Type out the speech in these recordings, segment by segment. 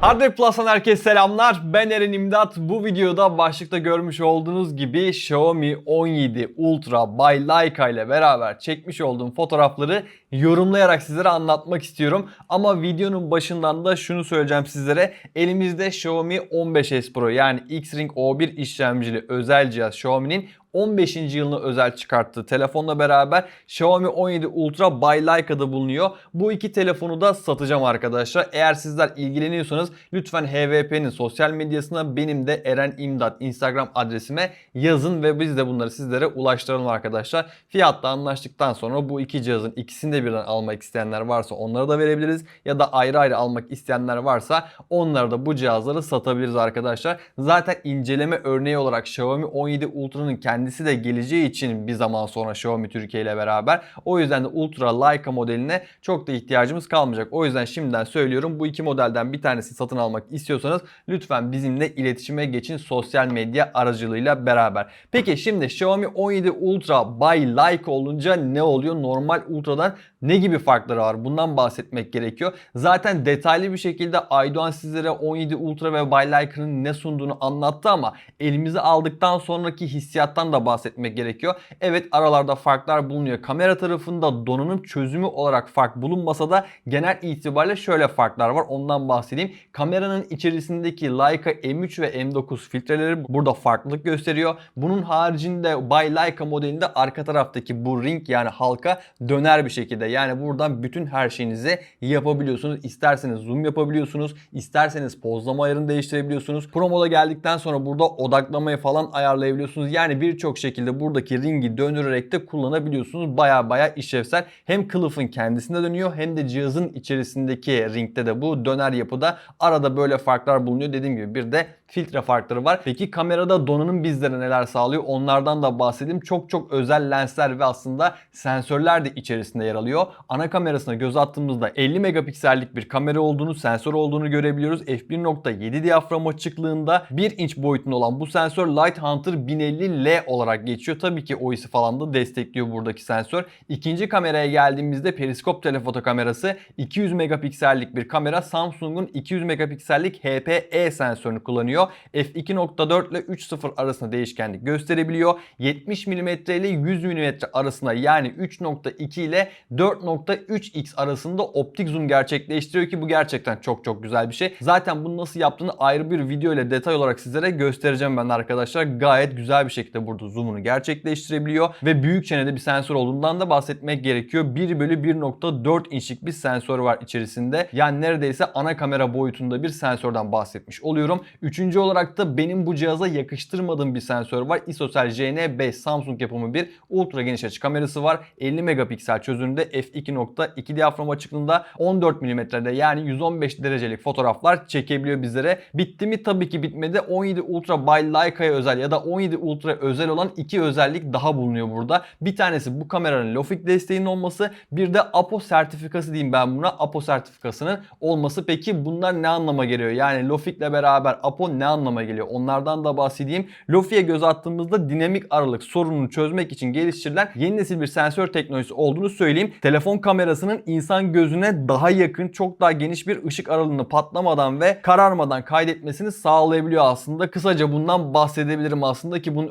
Hardware Plus'tan herkese selamlar. Ben Eren İmdat. Bu videoda başlıkta görmüş olduğunuz gibi Xiaomi 17 Ultra by Leica ile beraber çekmiş olduğum fotoğrafları yorumlayarak sizlere anlatmak istiyorum. Ama videonun başından da şunu söyleyeceğim sizlere. Elimizde Xiaomi 15S Pro yani X-Ring O1 işlemcili özel cihaz Xiaomi'nin 15. yılına özel çıkarttığı telefonla beraber Xiaomi 17 Ultra by Leica'da bulunuyor. Bu iki telefonu da satacağım arkadaşlar. Eğer sizler ilgileniyorsanız lütfen HVP'nin sosyal medyasına benim de Eren İmdat Instagram adresime yazın ve biz de bunları sizlere ulaştıralım arkadaşlar. Fiyatla anlaştıktan sonra bu iki cihazın ikisini de birden almak isteyenler varsa onları da verebiliriz. Ya da ayrı ayrı almak isteyenler varsa onları da bu cihazları satabiliriz arkadaşlar. Zaten inceleme örneği olarak Xiaomi 17 Ultra'nın kendisi de geleceği için bir zaman sonra Xiaomi Türkiye ile beraber. O yüzden de Ultra Leica modeline çok da ihtiyacımız kalmayacak. O yüzden şimdiden söylüyorum bu iki modelden bir tanesini satın almak istiyorsanız lütfen bizimle iletişime geçin sosyal medya aracılığıyla beraber. Peki şimdi Xiaomi 17 Ultra by Leica olunca ne oluyor? Normal Ultra'dan ne gibi farkları var? Bundan bahsetmek gerekiyor. Zaten detaylı bir şekilde Aydoğan sizlere 17 Ultra ve By Leica'nın ne sunduğunu anlattı ama elimize aldıktan sonraki hissiyattan da bahsetmek gerekiyor. Evet aralarda farklar bulunuyor. Kamera tarafında donanım çözümü olarak fark bulunmasa da genel itibariyle şöyle farklar var. Ondan bahsedeyim. Kameranın içerisindeki Leica M3 ve M9 filtreleri burada farklılık gösteriyor. Bunun haricinde By Leica modelinde arka taraftaki bu ring yani halka döner bir şekilde. Yani buradan bütün her şeyinizi yapabiliyorsunuz. İsterseniz zoom yapabiliyorsunuz. isterseniz pozlama ayarını değiştirebiliyorsunuz. Pro moda geldikten sonra burada odaklamayı falan ayarlayabiliyorsunuz. Yani birçok şekilde buradaki ringi döndürerek de kullanabiliyorsunuz. Baya baya işlevsel. Hem kılıfın kendisinde dönüyor hem de cihazın içerisindeki ringde de bu döner yapıda arada böyle farklar bulunuyor. Dediğim gibi bir de filtre farkları var. Peki kamerada donanım bizlere neler sağlıyor? Onlardan da bahsedeyim. Çok çok özel lensler ve aslında sensörler de içerisinde yer alıyor. Ana kamerasına göz attığımızda 50 megapiksellik bir kamera olduğunu, sensör olduğunu görebiliyoruz. f1.7 diyafram açıklığında 1 inç boyutunda olan bu sensör Light Hunter 1050L olarak geçiyor. Tabii ki OIS'i falan da destekliyor buradaki sensör. İkinci kameraya geldiğimizde periskop telefoto kamerası 200 megapiksellik bir kamera Samsung'un 200 megapiksellik HPE sensörünü kullanıyor. f2.4 ile 3.0 arasında değişkenlik gösterebiliyor. 70 mm ile 100 mm arasında yani 3.2 ile 4.3x arasında optik zoom gerçekleştiriyor ki bu gerçekten çok çok güzel bir şey. Zaten bunu nasıl yaptığını ayrı bir video ile detay olarak sizlere göstereceğim ben arkadaşlar. Gayet güzel bir şekilde burada zoom'unu gerçekleştirebiliyor ve büyük çenede bir sensör olduğundan da bahsetmek gerekiyor. 1 bölü 1.4 inçlik bir sensör var içerisinde. Yani neredeyse ana kamera boyutunda bir sensörden bahsetmiş oluyorum. Üçüncü olarak da benim bu cihaza yakıştırmadığım bir sensör var. ISOCELL JN5 Samsung yapımı bir ultra geniş açı kamerası var. 50 megapiksel çözünürlüğünde f2.2 diyafram açıklığında 14 mm'de yani 115 derecelik fotoğraflar çekebiliyor bizlere. Bitti mi? Tabii ki bitmedi. 17 Ultra by Leica'ya özel ya da 17 Ultra özel olan iki özellik daha bulunuyor burada. Bir tanesi bu kameranın Lofik desteğinin olması. Bir de APO sertifikası diyeyim ben buna. APO sertifikasının olması. Peki bunlar ne anlama geliyor? Yani Lofik'le beraber APO ne anlama geliyor? Onlardan da bahsedeyim. Lofi'ye göz attığımızda dinamik aralık sorununu çözmek için geliştirilen yeni nesil bir sensör teknolojisi olduğunu söyleyeyim. Telefon kamerasının insan gözüne daha yakın, çok daha geniş bir ışık aralığını patlamadan ve kararmadan kaydetmesini sağlayabiliyor aslında. Kısaca bundan bahsedebilirim aslında ki bunun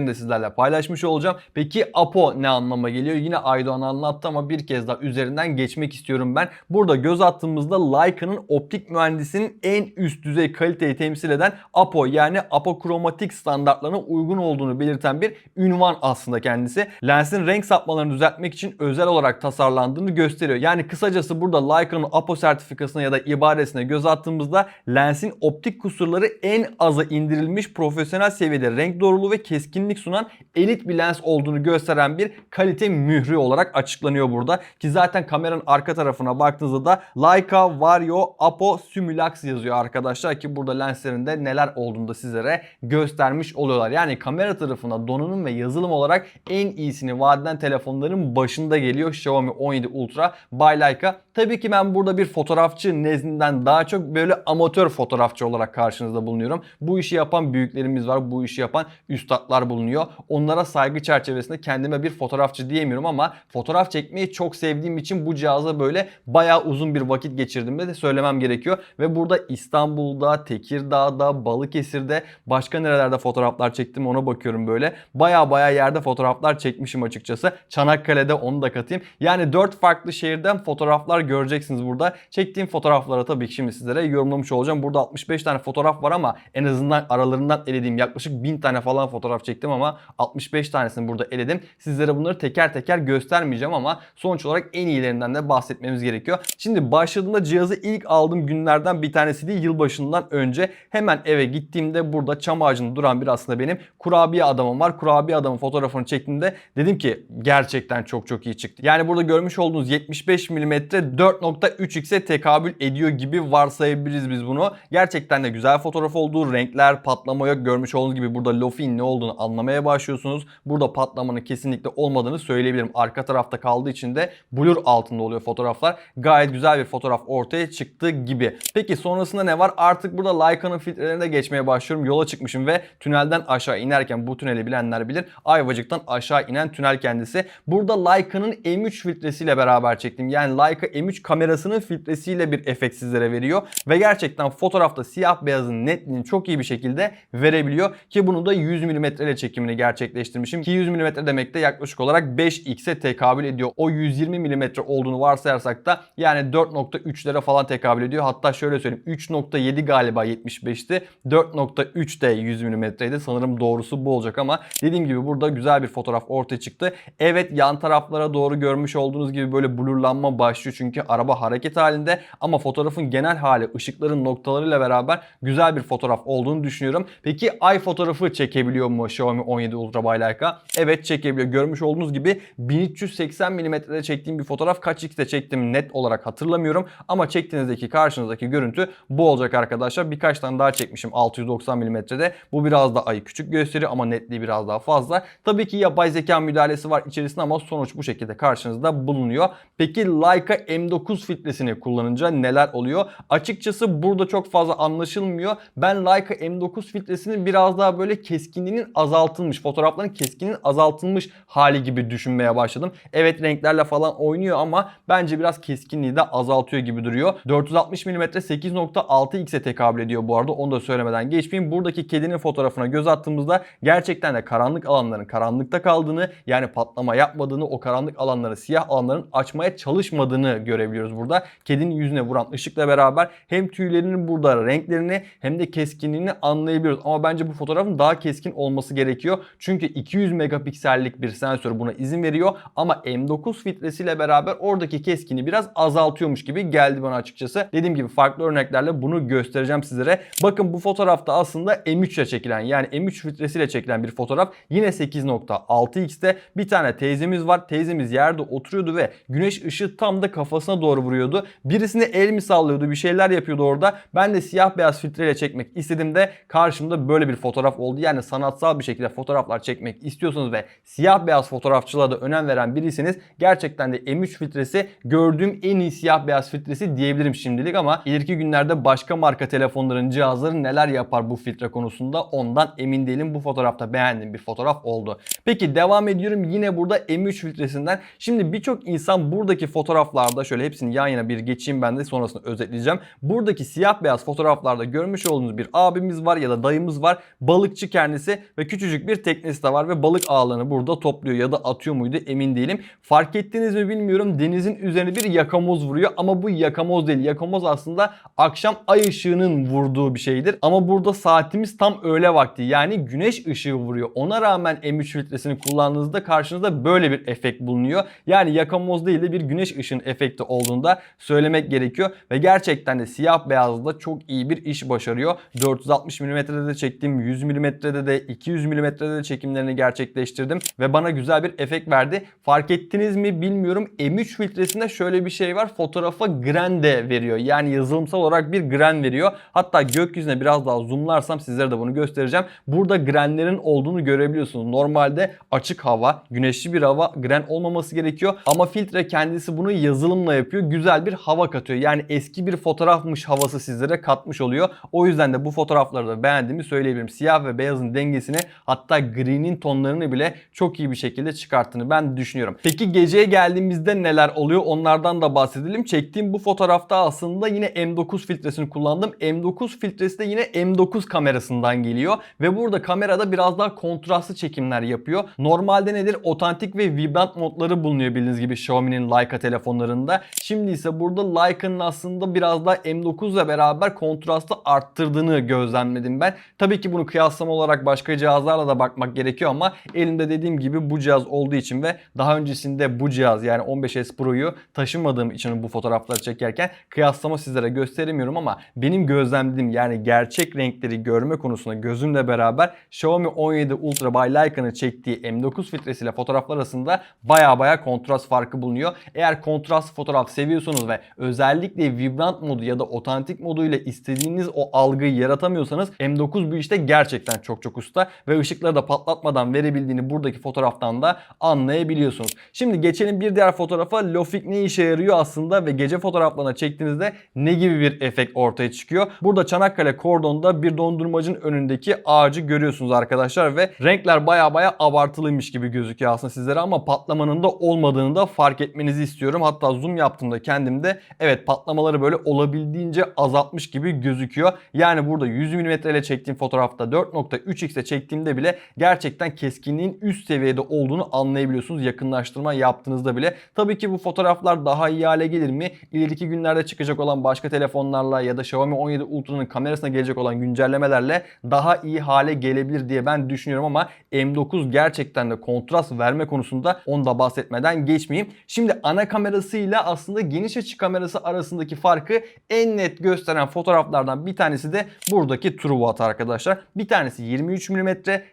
örneklerini de sizlerle paylaşmış olacağım. Peki APO ne anlama geliyor? Yine Aydoğan anlattı ama bir kez daha üzerinden geçmek istiyorum ben. Burada göz attığımızda Leica'nın optik mühendisinin en üst düzey kaliteyi temsil eden APO yani apokromatik standartlarına uygun olduğunu belirten bir ünvan aslında kendisi. Lensin renk sapmalarını düzeltmek için özel olarak tasarlandığını gösteriyor. Yani kısacası burada Leica'nın APO sertifikasına ya da ibaresine göz attığımızda lensin optik kusurları en aza indirilmiş profesyonel seviyede renk doğruluğu ve keskinlik sunan elit bir lens olduğunu gösteren bir kalite mührü olarak açıklanıyor burada. Ki zaten kameranın arka tarafına baktığınızda da Leica Vario Apo Simulax yazıyor arkadaşlar ki burada lenslerinde neler olduğunu da sizlere göstermiş oluyorlar. Yani kamera tarafına donanım ve yazılım olarak en iyisini vaat eden telefonların başında geliyor Xiaomi 17 Ultra by Leica. Tabii ki ben burada bir fotoğrafçı nezdinden daha çok böyle amatör fotoğrafçı olarak karşınızda bulunuyorum. Bu işi yapan büyüklerimiz var, bu işi yapan üstadlar bulunuyor. Onlara saygı çerçevesinde kendime bir fotoğrafçı diyemiyorum ama fotoğraf çekmeyi çok sevdiğim için bu cihaza böyle bayağı uzun bir vakit geçirdiğimi de söylemem gerekiyor. Ve burada İstanbul'da, Tekirdağ'da, Balıkesir'de başka nerelerde fotoğraflar çektim ona bakıyorum böyle. Bayağı bayağı yerde fotoğraflar çekmişim açıkçası. Çanakkale'de onu da katayım. Yani 4 farklı şehirden fotoğraflar göreceksiniz burada. Çektiğim fotoğraflara tabii ki şimdi sizlere yorumlamış olacağım. Burada 65 tane fotoğraf var ama en azından aralarından elediğim yaklaşık 1000 tane falan fotoğraf çektim ama 65 tanesini burada eledim. Sizlere bunları teker teker göstermeyeceğim ama sonuç olarak en iyilerinden de bahsetmemiz gerekiyor. Şimdi başladığımda cihazı ilk aldığım günlerden bir tanesi değil yılbaşından önce hemen eve gittiğimde burada çam ağacında duran bir aslında benim kurabiye adamım var. Kurabiye adamın fotoğrafını çektiğimde dedim ki gerçekten çok çok iyi çıktı. Yani burada görmüş olduğunuz 75 mm 4.3x'e tekabül ediyor gibi varsayabiliriz biz bunu. Gerçekten de güzel fotoğraf olduğu renkler patlama yok. Görmüş olduğunuz gibi burada lofi'nin ne olduğunu anlamaya başlıyorsunuz. Burada patlamanın kesinlikle olmadığını söyleyebilirim. Arka tarafta kaldığı için de blur altında oluyor fotoğraflar. Gayet güzel bir fotoğraf ortaya çıktı gibi. Peki sonrasında ne var? Artık burada Leica'nın filtrelerine geçmeye başlıyorum. Yola çıkmışım ve tünelden aşağı inerken bu tüneli bilenler bilir. Ayvacık'tan aşağı inen tünel kendisi. Burada Leica'nın M3 filtresiyle beraber çektim. Yani Leica M3 kamerasının filtresiyle bir efekt sizlere veriyor. Ve gerçekten fotoğrafta siyah beyazın netliğini çok iyi bir şekilde verebiliyor. Ki bunu da 100 mm ile çekimini gerçekleştirmişim. Ki 100 mm demek de yaklaşık olarak 5x'e tekabül ediyor. O 120 mm olduğunu varsayarsak da yani 4.3'lere falan tekabül ediyor. Hatta şöyle söyleyeyim 3.7 galiba 75'ti. 4.3 de 100 mm'ydi. Sanırım doğrusu bu olacak ama dediğim gibi burada güzel bir fotoğraf ortaya çıktı. Evet yan taraflara doğru görmüş olduğunuz gibi böyle blurlanma başlıyor çünkü araba hareket halinde ama fotoğrafın genel hali ışıkların noktalarıyla beraber güzel bir fotoğraf olduğunu düşünüyorum. Peki ay fotoğrafı çekebiliyor mu Xiaomi 17 Ultra Bay Leica? Evet çekebiliyor. Görmüş olduğunuz gibi 1380 mm'de çektiğim bir fotoğraf kaç x'te çektim net olarak hatırlamıyorum ama çektiğinizdeki karşınızdaki görüntü bu olacak arkadaşlar. Birkaç tane daha çekmişim 690 mm'de. Bu biraz da ayı küçük gösteriyor ama netliği biraz daha fazla. Tabii ki yapay zeka müdahalesi var içerisinde ama sonuç bu şekilde karşınızda bulunuyor. Peki Leica M9 filtresini kullanınca neler oluyor? Açıkçası burada çok fazla anlaşılmıyor. Ben Leica M9 filtresinin biraz daha böyle keskinliğinin azaltılmış, fotoğrafların keskinliğinin azaltılmış hali gibi düşünmeye başladım. Evet renklerle falan oynuyor ama bence biraz keskinliği de azaltıyor gibi duruyor. 460 mm 8.6x'e tekabül ediyor bu arada. Onu da söylemeden geçmeyeyim. Buradaki kedinin fotoğrafına göz attığımızda gerçekten de karanlık alanların karanlıkta kaldığını yani patlama yapmadığını o karanlık alanları siyah alanların açmaya çalışmadığını görebiliyoruz burada. Kedinin yüzüne vuran ışıkla beraber hem tüylerinin burada renklerini hem de keskinliğini anlayabiliyoruz. Ama bence bu fotoğrafın daha keskin olması gerekiyor. Çünkü 200 megapiksellik bir sensör buna izin veriyor ama M9 filtresiyle beraber oradaki keskinliği biraz azaltıyormuş gibi geldi bana açıkçası. Dediğim gibi farklı örneklerle bunu göstereceğim sizlere. Bakın bu fotoğrafta aslında M3 ile çekilen yani M3 filtresiyle çekilen bir fotoğraf. Yine 8.6x'te bir tane teyzemiz var. Teyzemiz yerde oturuyordu ve güneş ışığı tam da kafasına doğru vuruyordu. Birisine el mi sallıyordu bir şeyler yapıyordu orada. Ben de siyah beyaz filtreyle çekmek istedim de karşımda böyle bir fotoğraf oldu. Yani sanatsal bir şekilde fotoğraflar çekmek istiyorsanız ve siyah beyaz fotoğrafçılığa da önem veren biriyseniz gerçekten de M3 filtresi gördüğüm en iyi siyah beyaz filtresi diyebilirim şimdilik ama ileriki günlerde başka marka telefonların cihazları neler yapar bu filtre konusunda ondan emin değilim. Bu fotoğrafta beğendiğim bir fotoğraf oldu. Peki devam ediyorum yine burada M3 filtresinden. Şimdi birçok insan buradaki fotoğraflarda şöyle hepsini yan yana bir geçeyim ben de sonrasında özetleyeceğim. Buradaki siyah beyaz fotoğraflarda görmüş olduğunuz bir abimiz var ya da dayımız var. Balıkçı kendisi ve küçücük bir teknesi de var ve balık ağlarını burada topluyor ya da atıyor muydu emin değilim. Fark ettiniz mi bilmiyorum denizin üzerine bir yakamoz vuruyor ama bu yakamoz değil. Yakamoz aslında akşam ay ışığının vurduğu bir şeydir. Ama burada saatimiz tam öğle vakti yani güneş ışığı vuruyor. Ona rağmen M3 filtresini kullandığınızda karşınızda böyle bir efekt bulunuyor. Yani yakamoz değil de bir güneş ışığının efekti olduğunu da söylemek gerekiyor. Ve gerçekten de siyah beyazda çok iyi bir iş başarıyor. 460 mm'de de çektim, 100 mm'de de 200 mm'de de çekimlerini gerçekleştirdim ve bana güzel bir efekt verdi. Fark ettiniz mi bilmiyorum. M3 filtresinde şöyle bir şey var. Fotoğrafa gren de veriyor. Yani yazılımsal olarak bir gren veriyor. Hatta gökyüzüne biraz daha zoomlarsam sizlere de bunu göstereceğim. Burada grenlerin olduğunu görebiliyorsunuz. Normalde açık hava, güneşli bir hava gren olmaması gerekiyor. Ama filtre kendisi bunu yazılımla yapıyor. Güzel bir hava katıyor. Yani eski bir fotoğrafmış havası sizlere katmış oluyor. O yüzden de bu fotoğrafları da beğendiğimi söyleyebilirim. Siyah ve beyazın dengesini hatta gri'nin tonlarını bile çok iyi bir şekilde çıkarttığını ben düşünüyorum. Peki geceye geldiğimizde neler oluyor onlardan da bahsedelim. Çektiğim bu fotoğrafta aslında yine M9 filtresini kullandım. M9 filtresi de yine M9 kamerasından geliyor ve burada kamerada biraz daha kontrastlı çekimler yapıyor. Normalde nedir? Otantik ve vibrant modları bulunuyor bildiğiniz gibi Xiaomi'nin Leica telefonlarında. Şimdi ise burada Leica'nın aslında biraz daha M9 ile beraber kontrastı arttırdığını gözlemledim ben. Tabii ki bunu kıyaslama olarak başka cihazlarla da bakmak gerekiyor ama elimde dediğim gibi bu cihaz olduğu için ve daha öncesinde bu cihaz yani 15S Pro'yu taşımadığım için bu fotoğrafları çekerken kıyaslama sizlere gösteremiyorum ama benim gözlemlediğim yani gerçek renkleri görme konusunda gözümle beraber Xiaomi 17 Ultra by Leica'nın çektiği M9 filtresiyle fotoğraflar arasında baya baya kontrast farkı bulunuyor. Eğer kontrast fotoğraf seviyorsanız ve özellikle vibrant modu ya da otantik modu ile istediğiniz o algıyı yaratamıyorsanız M9 bu işte gerçekten çok çok usta ve ışıkları da patlatmadan verebildiğini buradaki fotoğraftan da anlayabiliyorsunuz. Şimdi geçelim bir diğer fotoğrafa. Lofik ne işe yarıyor aslında ve gece fotoğraflarına çektiğinizde ne gibi bir efekt ortaya çıkıyor? Burada Çanakkale kordonda bir dondurmacının önündeki ağacı görüyorsunuz arkadaşlar ve renkler baya baya abartılıymış gibi gözüküyor aslında sizlere ama patlamanın da olmadığını da fark etmenizi istiyorum. Hatta zoom yaptığımda kendimde evet patlamaları böyle olabildiğince azaltmış gibi gözüküyor. Yani burada 100 mm ile çektiğim fotoğrafta 4.3x ile çektiğimde bile gerçekten keskinliğin üst seviyede olduğunu anlayabiliyorsunuz yakınlaştırma yaptığınızda bile. Tabii ki bu fotoğraflar daha iyi hale gelir mi? İleriki günlerde çıkacak olan başka telefonlarla ya da Xiaomi 17 Ultra'nın kamerasına gelecek olan güncellemelerle daha iyi hale gelebilir diye ben düşünüyorum ama M9 gerçekten de kontrast verme konusunda onu da bahsetmeden geçmeyeyim. Şimdi ana kamerasıyla aslında geniş açı kamerası arasındaki farkı en net gösteren fotoğraflardan bir tanesi de buradaki TrueWatt arkadaşlar. Bir tanesi 23 mm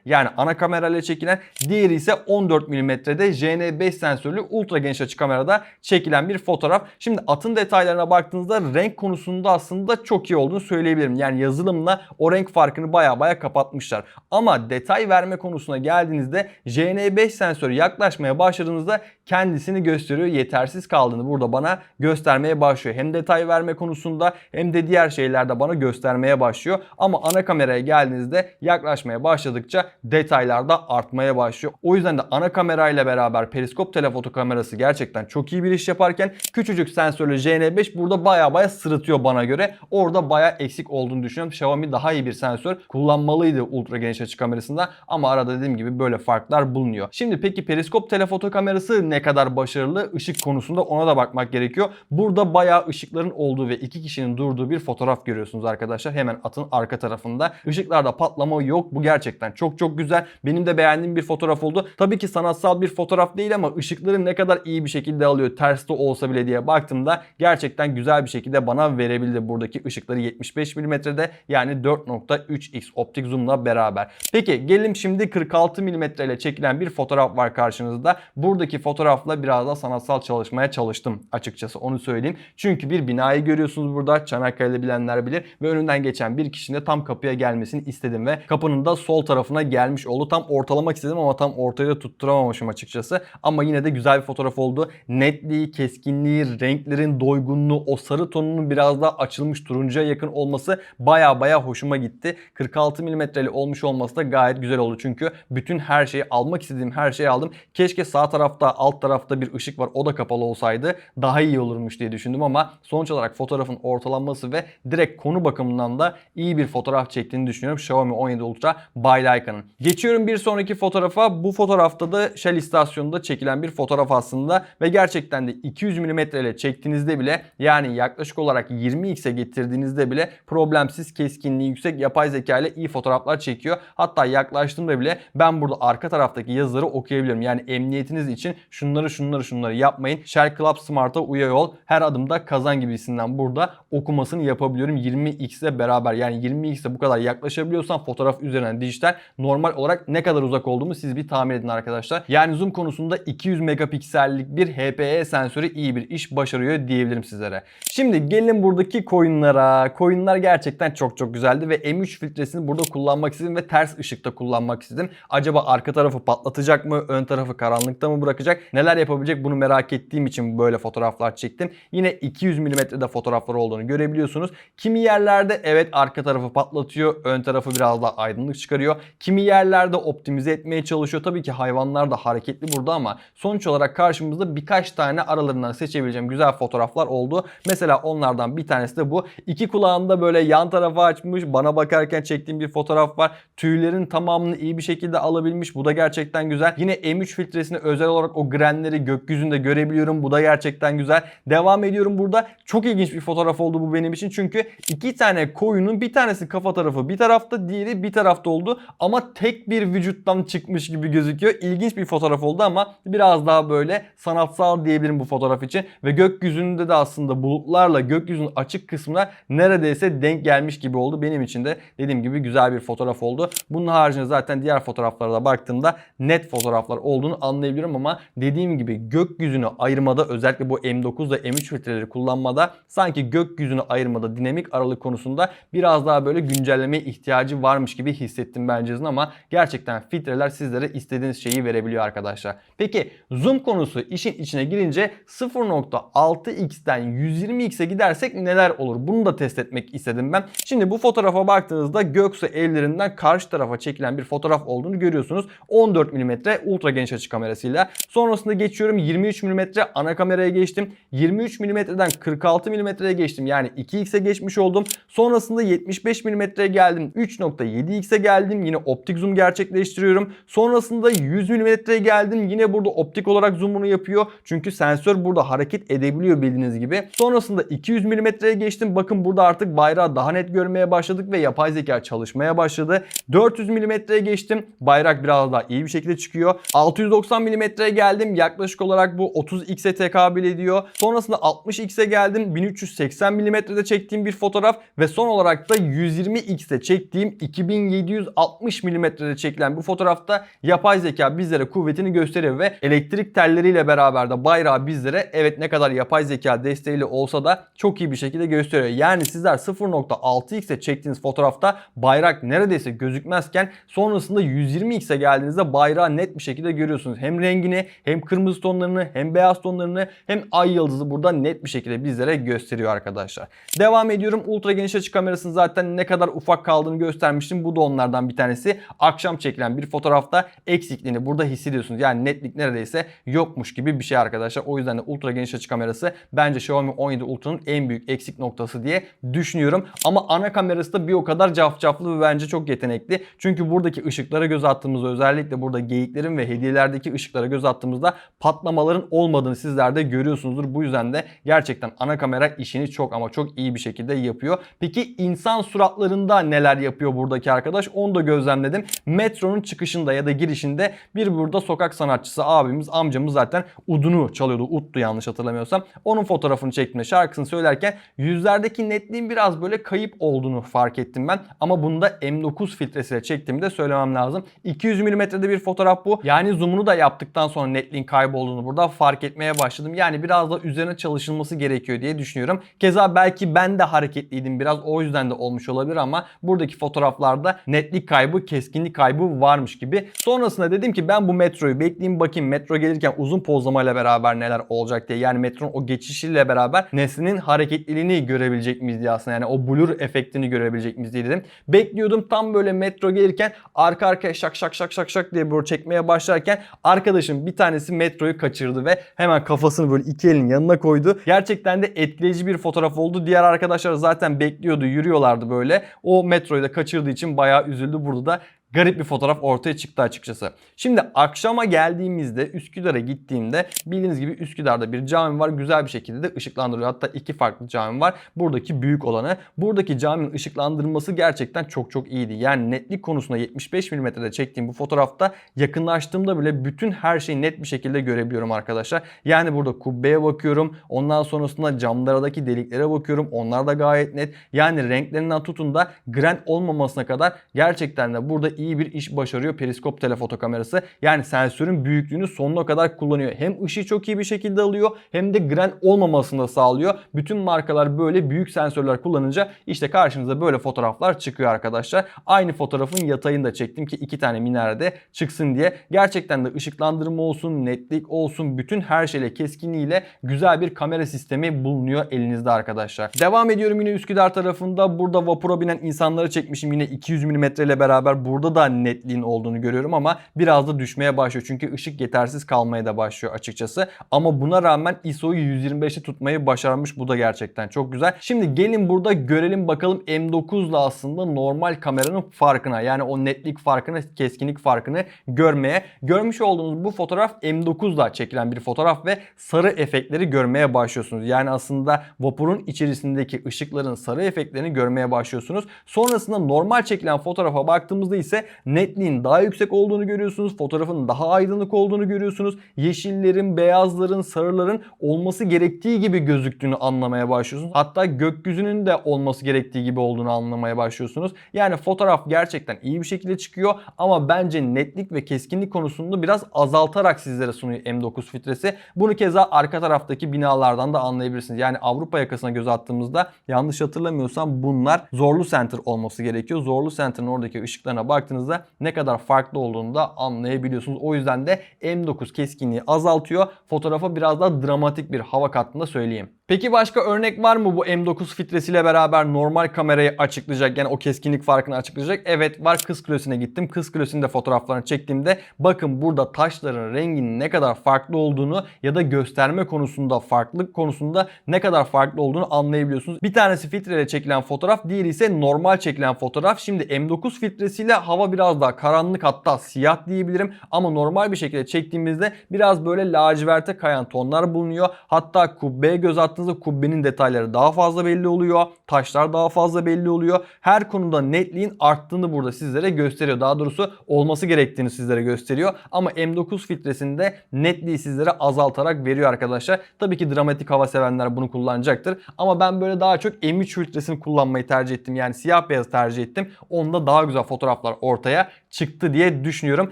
yani ana kamerayla çekilen, diğeri ise 14 mm'de JN5 sensörlü ultra geniş açı kamerada çekilen bir fotoğraf. Şimdi atın detaylarına baktığınızda renk konusunda aslında çok iyi olduğunu söyleyebilirim. Yani yazılımla o renk farkını baya baya kapatmışlar. Ama detay verme konusuna geldiğinizde JN5 sensörü yaklaşmaya başladığınızda kendisini gösteriyor. Yetersiz kaldığını burada bana göstermeye başlıyor. Hem detay verme konusunda hem de diğer şeylerde bana göstermeye başlıyor. Ama ana kameraya geldiğinizde yaklaşmaya başladıkça detaylar da artmaya başlıyor. O yüzden de ana kamerayla beraber periskop telefoto kamerası gerçekten çok iyi bir iş yaparken küçücük sensörlü JN5 burada baya baya sırıtıyor bana göre. Orada baya eksik olduğunu düşünüyorum. Xiaomi daha iyi bir sensör kullanmalıydı ultra geniş açı kamerasında ama arada dediğim gibi böyle farklar bulunuyor. Şimdi peki periskop telefoto kamerası ne kadar başarılı ışık konusunda ona da bakmak gerekiyor. Burada bayağı ışıkların olduğu ve iki kişinin durduğu bir fotoğraf görüyorsunuz arkadaşlar. Hemen atın arka tarafında. Işıklarda patlama yok. Bu gerçekten çok çok güzel. Benim de beğendiğim bir fotoğraf oldu. Tabii ki sanatsal bir fotoğraf değil ama ışıkları ne kadar iyi bir şekilde alıyor. Terste olsa bile diye baktığımda gerçekten güzel bir şekilde bana verebildi buradaki ışıkları 75 mm'de yani 4.3x optik zoom'la beraber. Peki gelelim şimdi 46 mm ile çekilen bir fotoğraf var karşınızda. Buradaki fotoğrafla biraz da sanatsal çalışmaya çalıştım açıkçası onu söyleyeyim. Çünkü bir binayı görüyorsunuz burada. Çanakkale'de bilenler bilir ve önünden geçen bir kişinin de tam kapıya gelmesini istedim ve kapının da sol tarafına gelmiş oldu. Tam ortalamak istedim ama tam ortaya da tutturamamışım açıkçası. Ama yine de güzel bir fotoğraf oldu. Netliği, keskinliği, renklerin doygunluğu, o sarı tonunun biraz daha açılmış turuncuya yakın olması baya baya hoşuma gitti. 46 mm'li olmuş olması da gayet güzel oldu. Çünkü bütün her şeyi almak istediğim her şeyi aldım. Keşke sağ tarafta, alt tarafta bir ışık var. O da kapalı olsaydı daha iyi olurmuş diye düşündüm ama sonuç olarak fotoğrafın ortalanması ve direkt konu bakımından da iyi bir fotoğraf çektiğini düşünüyorum Xiaomi 17 Ultra by Leica'nın. Geçiyorum bir sonraki fotoğrafa. Bu fotoğrafta da Shell istasyonunda çekilen bir fotoğraf aslında ve gerçekten de 200 mm ile çektiğinizde bile yani yaklaşık olarak 20x'e getirdiğinizde bile problemsiz keskinliği yüksek yapay zeka ile iyi fotoğraflar çekiyor. Hatta yaklaştığımda bile ben burada arka taraftaki yazıları okuyabiliyorum. Yani emniyetiniz için şunları şunları şunları yapmayın. Shell Club Smart'a üye ol. Her adımda kazan gibisinden burada okumasını yapabiliyorum 20x ile beraber. Yani 20x'e bu kadar yaklaşabiliyorsan fotoğraf üzerinden dijital normal olarak ne kadar uzak olduğumu siz bir tahmin edin arkadaşlar. Yani zoom konusunda 200 megapiksellik bir HPE sensörü iyi bir iş başarıyor diyebilirim sizlere. Şimdi gelin buradaki coin'lara. Coin'lar gerçekten çok çok güzeldi ve M3 filtresini burada kullanmak istedim ve ters ışıkta kullanmak istedim. Acaba arka tarafı patlatacak mı? Ön tarafı karanlıkta mı bırakacak? Neler yapabilecek bunu merak ettiğim için böyle fotoğraflar çektim. Yine 200 mm'de fotoğraflar olduğunu görebiliyorsunuz. Kimi yerlerde evet arka tarafı patlatıyor. Ön tarafı biraz daha aydınlık çıkarıyor. Kimi yerlerde optimize etmeye çalışıyor. Tabii ki hayvanlar da hareketli burada ama sonuç olarak karşımızda birkaç tane aralarından seçebileceğim güzel fotoğraflar oldu. Mesela onlardan bir tanesi de bu. İki kulağında böyle yan tarafa açmış bana bakarken çektiğim bir fotoğraf var. Tüylerin tamamını iyi bir şekilde alabilmiş. Bu da gerçekten güzel. Yine M3 filtresini özel olarak o grenleri gökyüzünde görebiliyorum. Bu da gerçekten güzel. Devam ediyorum burada. Çok ilginç bir fotoğraf oldu bu benim için. Çünkü iki tane koyunun bir tanesi kafa tarafı bir tarafta diğeri bir tarafta oldu. Ama tek bir vücuttan çıkmış gibi gözüküyor. İlginç bir fotoğraf oldu ama biraz daha böyle sanatsal diyebilirim bu fotoğraf için. Ve gökyüzünde de aslında bulutlarla gökyüzünün açık kısmına neredeyse denk gelmiş gibi oldu. Benim için de dediğim gibi güzel bir fotoğraf oldu. Bunun haricinde zaten diğer fotoğraflara da baktığımda net fotoğraflar olduğunu anlayabiliyorum ama dediğim gibi gökyüzünü ayırmada özellikle bu M9 ve M3 filtreleri kullanmada sanki gökyüzünü ayırmada dinamik aralık konusunda biraz daha böyle güncellemeye ihtiyacı varmış gibi hissettim bence ama gerçekten filtreler sizlere istediğiniz şeyi verebiliyor arkadaşlar. Peki zoom konusu işin içine girince 0.6x'ten 120x'e gidersek neler olur? Bunu da test etmek istedim ben. Şimdi bu fotoğrafa baktığınızda göksu evlerinden karşı tarafa çekilen bir fotoğraf olduğunu görüyorsunuz. 14 mm ultra geniş açı kamerasıyla. Sonrasında geçiyorum 23 mm ana kameraya geçtim. 23 mm'den 46 mm'ye geçtim. Yani 2x'e geçmiş oldum. Sonrasında 75 mm'ye geldim. 3.7x'e geldim. Yine optik zoom gerçekleştiriyorum. Sonrasında 100 mm'ye geldim. Yine burada optik olarak zoomunu yapıyor. Çünkü sensör burada hareket edebiliyor bildiğiniz gibi. Sonrasında 200 mm'ye geçtim. Bakın burada artık bayrağı daha net görmeye başladık ve yapay zeka çalışmaya başladı. 400 mm'ye geçtim. Bayrak biraz daha iyi bir şekilde çıkıyor. 690 mm'ye geldim. Yaklaşık olarak bu 30x'e tekabül ediyor. Sonrasında 60x'e geldim. 1380 mm'de çektiğim bir fotoğraf ve son olarak da 120x'te çektiğim 2760 mm'de çekilen bu fotoğrafta yapay zeka bizlere kuvvetini gösteriyor ve elektrik telleriyle beraber de bayrağı bizlere evet ne kadar yapay zeka desteğiyle olsa da çok iyi bir şekilde gösteriyor. Yani sizler 0.6x'e çektiğiniz fotoğrafta bayrak neredeyse gözükmezken sonrasında 120x'e geldiğinizde bayrağı net bir şekilde görüyorsunuz. Hem rengini hem kırmızı tonlarını hem beyaz tonlarını hem ay yıldızı burada net bir şekilde bizlere gösteriyor arkadaşlar. Devam ediyorum. Ultra geniş açı kamerasının zaten ne kadar ufak kaldığını göstermiştim. Bu da onlardan bir tanesi. Akşam çekilen bir fotoğrafta eksikliğini burada hissediyorsunuz. Yani netlik neredeyse yokmuş gibi bir şey arkadaşlar. O yüzden de ultra geniş açı kamerası bence Xiaomi 17 Ultra'nın en büyük eksik noktası diye düşünüyorum. Ama ana kamerası da bir o kadar cafcaflı ve bence çok yetenekli. Çünkü buradaki ışıklara göz attığımızda özellikle burada geyiklerin ve hediyelerdeki ışıklara göz attığımızda patlamaların olmadığını sizler de görüyorsunuzdur. Bu yüzden de gerçekten ana kamera işini çok ama çok iyi bir şekilde yapıyor. Peki insan suratlarında neler yapıyor buradaki arkadaş? Onu da gözlemledim. Metronun çıkışında ya da girişinde bir burada sokak sanatçısı abimiz amcamız zaten udunu çalıyordu. Uttu yanlış hatırlamıyorsam. Onun fotoğrafını çektiğimde şarkısını söylerken yüzlerdeki netliğin biraz böyle kayıp olduğunu fark ettim ben. Ama bunu da M9 filtresiyle çektiğimi de söylemem lazım. 200 mm'de bir fotoğraf bu. Yani zoom'unu da yaptıktan sonra netliğin kaybolduğunu burada fark etmeye başladım. Yani biraz da üzerine çalışılması gerekiyor diye düşünüyorum. Keza belki ben de hareketliydim biraz o yüzden de olmuş olabilir ama buradaki fotoğraflarda netlik kaybı, keskinlik kaybı varmış gibi. Sonrasında dedim ki ben bu metroyu bekleyeyim bakayım metro gelirken uzun pozlamayla beraber neler olacak diye. Yani metronun o geçişiyle beraber nesnenin hareketliliğini görebilecek miyiz diye aslında. Yani o blur efektini görebilecek miyiz diye dedim. Bekliyordum tam böyle metro gelirken arka arkaya şak şak şak şak şak diye böyle çekmeye başlarken arkadaşım bir tanesi metroyu kaçırdı ve hemen kafasını böyle iki elin yanına koydu. Gerçekten de etkileyici bir fotoğraf oldu. Diğer arkadaşlar zaten bekliyordu, yürüyorlardı böyle. O metroyu da kaçırdığı için bayağı üzüldü. Burada da garip bir fotoğraf ortaya çıktı açıkçası. Şimdi akşama geldiğimizde Üsküdar'a gittiğimde bildiğiniz gibi Üsküdar'da bir cami var. Güzel bir şekilde de ışıklandırılıyor. Hatta iki farklı cami var. Buradaki büyük olanı. Buradaki caminin ışıklandırılması gerçekten çok çok iyiydi. Yani netlik konusunda 75 mm'de çektiğim bu fotoğrafta yakınlaştığımda bile bütün her şeyi net bir şekilde görebiliyorum arkadaşlar. Yani burada kubbeye bakıyorum. Ondan sonrasında camlardaki deliklere bakıyorum. Onlar da gayet net. Yani renklerinden tutun da gren olmamasına kadar gerçekten de burada iyi bir iş başarıyor periskop telefoto kamerası. Yani sensörün büyüklüğünü sonuna kadar kullanıyor. Hem ışığı çok iyi bir şekilde alıyor hem de gren olmamasını da sağlıyor. Bütün markalar böyle büyük sensörler kullanınca işte karşınıza böyle fotoğraflar çıkıyor arkadaşlar. Aynı fotoğrafın yatayını da çektim ki iki tane minarede çıksın diye. Gerçekten de ışıklandırma olsun, netlik olsun bütün her şeyle keskinliğiyle güzel bir kamera sistemi bulunuyor elinizde arkadaşlar. Devam ediyorum yine Üsküdar tarafında. Burada vapura binen insanları çekmişim yine 200 mm ile beraber. Burada burada da netliğin olduğunu görüyorum ama biraz da düşmeye başlıyor. Çünkü ışık yetersiz kalmaya da başlıyor açıkçası. Ama buna rağmen ISO'yu 125'e tutmayı başarmış. Bu da gerçekten çok güzel. Şimdi gelin burada görelim bakalım M9 ile aslında normal kameranın farkına yani o netlik farkını, keskinlik farkını görmeye. Görmüş olduğunuz bu fotoğraf M9 ile çekilen bir fotoğraf ve sarı efektleri görmeye başlıyorsunuz. Yani aslında vapurun içerisindeki ışıkların sarı efektlerini görmeye başlıyorsunuz. Sonrasında normal çekilen fotoğrafa baktığımızda ise netliğin daha yüksek olduğunu görüyorsunuz. Fotoğrafın daha aydınlık olduğunu görüyorsunuz. Yeşillerin, beyazların, sarıların olması gerektiği gibi gözüktüğünü anlamaya başlıyorsunuz. Hatta gökyüzünün de olması gerektiği gibi olduğunu anlamaya başlıyorsunuz. Yani fotoğraf gerçekten iyi bir şekilde çıkıyor ama bence netlik ve keskinlik konusunda biraz azaltarak sizlere sunuyor M9 filtresi. Bunu keza arka taraftaki binalardan da anlayabilirsiniz. Yani Avrupa yakasına göz attığımızda yanlış hatırlamıyorsam bunlar Zorlu Center olması gerekiyor. Zorlu Center'ın oradaki ışıklarına baktığınızda ne kadar farklı olduğunu da anlayabiliyorsunuz. O yüzden de M9 keskinliği azaltıyor. Fotoğrafa biraz daha dramatik bir hava kattığını da söyleyeyim. Peki başka örnek var mı bu M9 filtresiyle beraber normal kamerayı açıklayacak yani o keskinlik farkını açıklayacak? Evet var Kız Kulesi'ne gittim. Kız Kulesi'nde fotoğraflarını çektiğimde bakın burada taşların renginin ne kadar farklı olduğunu ya da gösterme konusunda farklılık konusunda ne kadar farklı olduğunu anlayabiliyorsunuz. Bir tanesi filtreyle çekilen fotoğraf diğeri ise normal çekilen fotoğraf. Şimdi M9 filtresiyle hava biraz daha karanlık hatta siyah diyebilirim ama normal bir şekilde çektiğimizde biraz böyle laciverte kayan tonlar bulunuyor. Hatta kubbeye göz attığınızda kubbenin detayları daha fazla belli oluyor. Taşlar daha fazla belli oluyor. Her konuda netliğin arttığını burada sizlere gösteriyor. Daha doğrusu olması gerektiğini sizlere gösteriyor. Ama M9 filtresinde netliği sizlere azaltarak veriyor arkadaşlar. Tabii ki dramatik hava sevenler bunu kullanacaktır. Ama ben böyle daha çok M3 filtresini kullanmayı tercih ettim. Yani siyah beyaz tercih ettim. Onda daha güzel fotoğraflar ortaya çıktı diye düşünüyorum.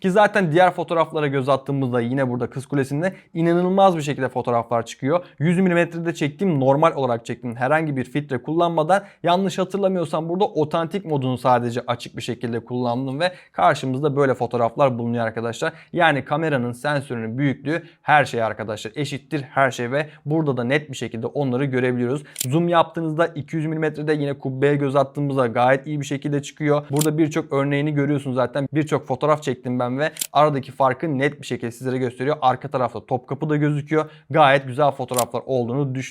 Ki zaten diğer fotoğraflara göz attığımızda yine burada Kız Kulesi'nde inanılmaz bir şekilde fotoğraflar çıkıyor. 100 mm'de çektiğim normal olarak çektim. Herhangi bir filtre kullanmadan yanlış hatırlamıyorsam burada otantik modunu sadece açık bir şekilde kullandım ve karşımızda böyle fotoğraflar bulunuyor arkadaşlar. Yani kameranın sensörünün büyüklüğü her şey arkadaşlar eşittir her şey ve burada da net bir şekilde onları görebiliyoruz. Zoom yaptığınızda 200 mm'de yine kubbeye göz attığımızda gayet iyi bir şekilde çıkıyor. Burada birçok örneğini görüyorsunuz zaten. Birçok fotoğraf çektim ben ve aradaki farkı net bir şekilde sizlere gösteriyor. Arka tarafta Topkapı da gözüküyor. Gayet güzel fotoğraflar olduğunu düşünüyorum.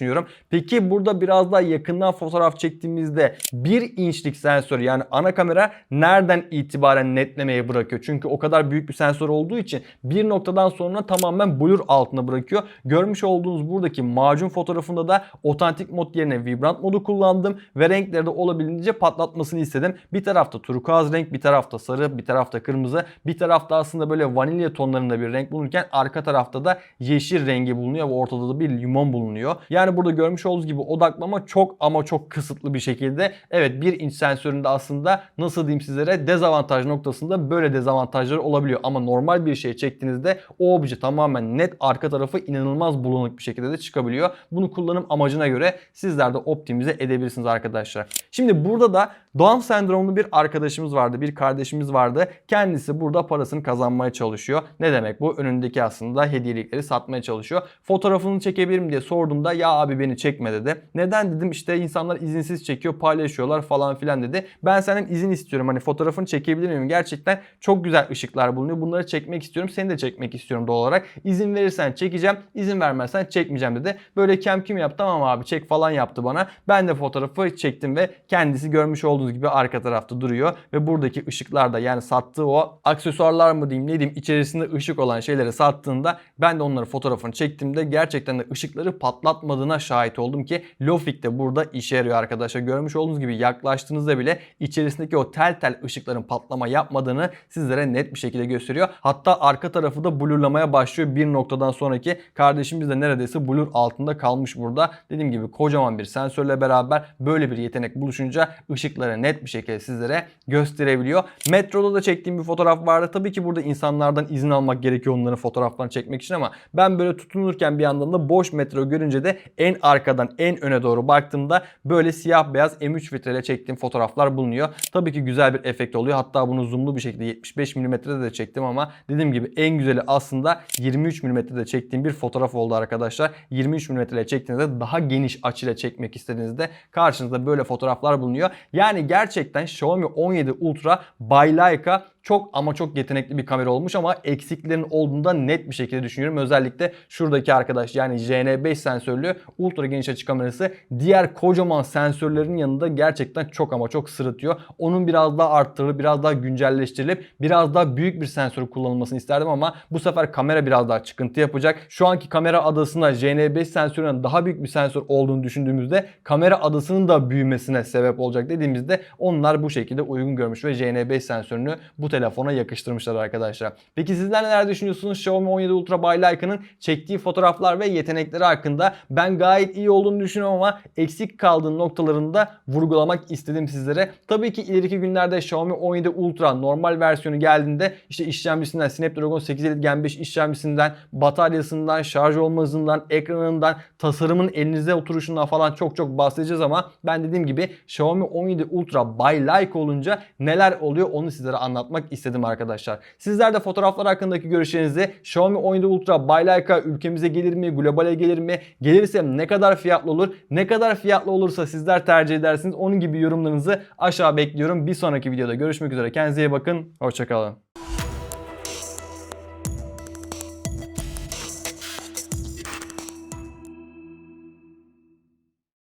Peki burada biraz daha yakından fotoğraf çektiğimizde 1 inçlik sensör yani ana kamera nereden itibaren netlemeye bırakıyor? Çünkü o kadar büyük bir sensör olduğu için bir noktadan sonra tamamen blur altına bırakıyor. Görmüş olduğunuz buradaki macun fotoğrafında da otantik mod yerine vibrant modu kullandım ve renkleri de olabildiğince patlatmasını istedim. Bir tarafta turkuaz renk, bir tarafta sarı, bir tarafta kırmızı, bir tarafta aslında böyle vanilya tonlarında bir renk bulunurken arka tarafta da yeşil rengi bulunuyor ve ortada da bir limon bulunuyor. Yani burada görmüş olduğunuz gibi odaklama çok ama çok kısıtlı bir şekilde. Evet 1 inç sensöründe aslında nasıl diyeyim sizlere dezavantaj noktasında böyle dezavantajları olabiliyor. Ama normal bir şey çektiğinizde o obje tamamen net arka tarafı inanılmaz bulanık bir şekilde de çıkabiliyor. Bunu kullanım amacına göre sizler de optimize edebilirsiniz arkadaşlar. Şimdi burada da Down sendromlu bir arkadaşımız vardı, bir kardeşimiz vardı. Kendisi burada parasını kazanmaya çalışıyor. Ne demek bu? Önündeki aslında hediyelikleri satmaya çalışıyor. Fotoğrafını çekebilirim diye sorduğumda ya abi beni çekme dedi. Neden dedim işte insanlar izinsiz çekiyor, paylaşıyorlar falan filan dedi. Ben senden izin istiyorum. Hani fotoğrafını çekebilir miyim? Gerçekten çok güzel ışıklar bulunuyor. Bunları çekmek istiyorum. Seni de çekmek istiyorum doğal olarak. İzin verirsen çekeceğim. İzin vermezsen çekmeyeceğim dedi. Böyle kem kim yaptı tamam abi çek falan yaptı bana. Ben de fotoğrafı çektim ve kendisi görmüş olduğunuz gibi arka tarafta duruyor ve buradaki ışıklar da yani sattığı o aksesuarlar mı diyeyim ne diyeyim içerisinde ışık olan şeyleri sattığında ben de onları fotoğrafını çektiğimde gerçekten de ışıkları patlatmadığına şahit oldum ki Lofik de burada işe yarıyor arkadaşlar. Görmüş olduğunuz gibi yaklaştığınızda bile içerisindeki o tel tel ışıkların patlama yapmadığını sizlere net bir şekilde gösteriyor. Hatta arka tarafı da blurlamaya başlıyor bir noktadan sonraki. Kardeşimiz de neredeyse blur altında kalmış burada. Dediğim gibi kocaman bir sensörle beraber böyle bir yetenek buluşunca ışıkları net bir şekilde sizlere gösterebiliyor. Metroda da çektiğim bir fotoğraf vardı. Tabii ki burada insanlardan izin almak gerekiyor onların fotoğraflarını çekmek için ama ben böyle tutunurken bir yandan da boş metro görünce de en arkadan en öne doğru baktığımda böyle siyah beyaz M3 filtreyle çektiğim fotoğraflar bulunuyor. Tabii ki güzel bir efekt oluyor. Hatta bunu zoomlu bir şekilde 75 mm'de de çektim ama dediğim gibi en güzeli aslında 23 mm'de çektiğim bir fotoğraf oldu arkadaşlar. 23 mm çektiğinizde daha geniş açıyla çekmek istediğinizde karşınızda böyle fotoğraflar bulunuyor. Yani gerçekten Xiaomi 17 Ultra by Leica çok ama çok yetenekli bir kamera olmuş ama eksiklerin olduğunu da net bir şekilde düşünüyorum. Özellikle şuradaki arkadaş yani JN5 sensörlü ultra geniş açı kamerası diğer kocaman sensörlerin yanında gerçekten çok ama çok sırıtıyor. Onun biraz daha arttırılıp biraz daha güncelleştirilip biraz daha büyük bir sensör kullanılmasını isterdim ama bu sefer kamera biraz daha çıkıntı yapacak. Şu anki kamera adasına JN5 sensöründen daha büyük bir sensör olduğunu düşündüğümüzde kamera adasının da büyümesine sebep olacak dediğimizde onlar bu şekilde uygun görmüş ve JN5 sensörünü bu telefona yakıştırmışlar arkadaşlar. Peki sizler neler düşünüyorsunuz Xiaomi 17 Ultra Bay Leica'nın çektiği fotoğraflar ve yetenekleri hakkında? Ben gayet iyi olduğunu düşünüyorum ama eksik kaldığı noktalarını da vurgulamak istedim sizlere. Tabii ki ileriki günlerde Xiaomi 17 Ultra normal versiyonu geldiğinde işte işlemcisinden Snapdragon 850 Gen 5 işlemcisinden, bataryasından, şarj olma ekranından, tasarımın elinize oturuşundan falan çok çok bahsedeceğiz ama ben dediğim gibi Xiaomi 17 Ultra By Leica olunca neler oluyor onu sizlere anlatmak istedim arkadaşlar. Sizler de fotoğraflar hakkındaki görüşlerinizi Xiaomi 17 Ultra By Leica ülkemize gelir mi, globale gelir mi, gelirse ne kadar fiyatlı olur, ne kadar fiyatlı olursa sizler tercih edersiniz onun gibi yorumlarınızı aşağı bekliyorum. Bir sonraki videoda görüşmek üzere. Kendinize iyi bakın. Hoşçakalın.